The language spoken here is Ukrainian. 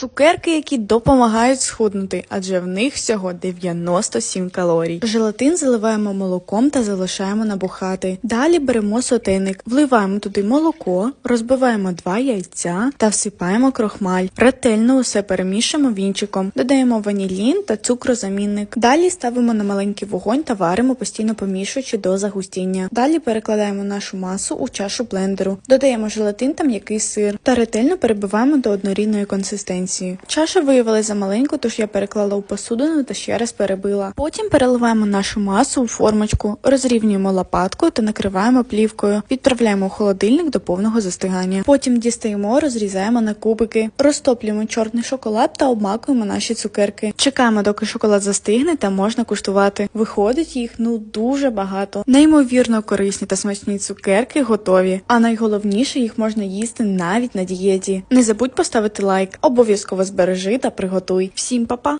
Цукерки, які допомагають схуднути, адже в них всього 97 калорій. Желатин заливаємо молоком та залишаємо набухати. Далі беремо сотейник, вливаємо туди молоко, розбиваємо два яйця та всипаємо крохмаль. Ретельно усе перемішуємо вінчиком, додаємо ванілін та цукрозамінник. Далі ставимо на маленький вогонь та варимо, постійно помішуючи до загустіння. Далі перекладаємо нашу масу у чашу блендеру, додаємо желатин та м'який сир та ретельно перебиваємо до однорідної консистенції. Чаша виявилася замаленьку, тож я переклала у посудину та ще раз перебила. Потім переливаємо нашу масу у формочку, розрівнюємо лопаткою та накриваємо плівкою. Відправляємо у холодильник до повного застигання. Потім дістаємо, розрізаємо на кубики, розтоплюємо чорний шоколад та обмакуємо наші цукерки. Чекаємо, доки шоколад застигне та можна куштувати. Виходить їх ну дуже багато. Неймовірно корисні та смачні цукерки готові. А найголовніше їх можна їсти навіть на дієті. Не забудь поставити лайк, обов'язково збережи та приготуй. Всім па-па!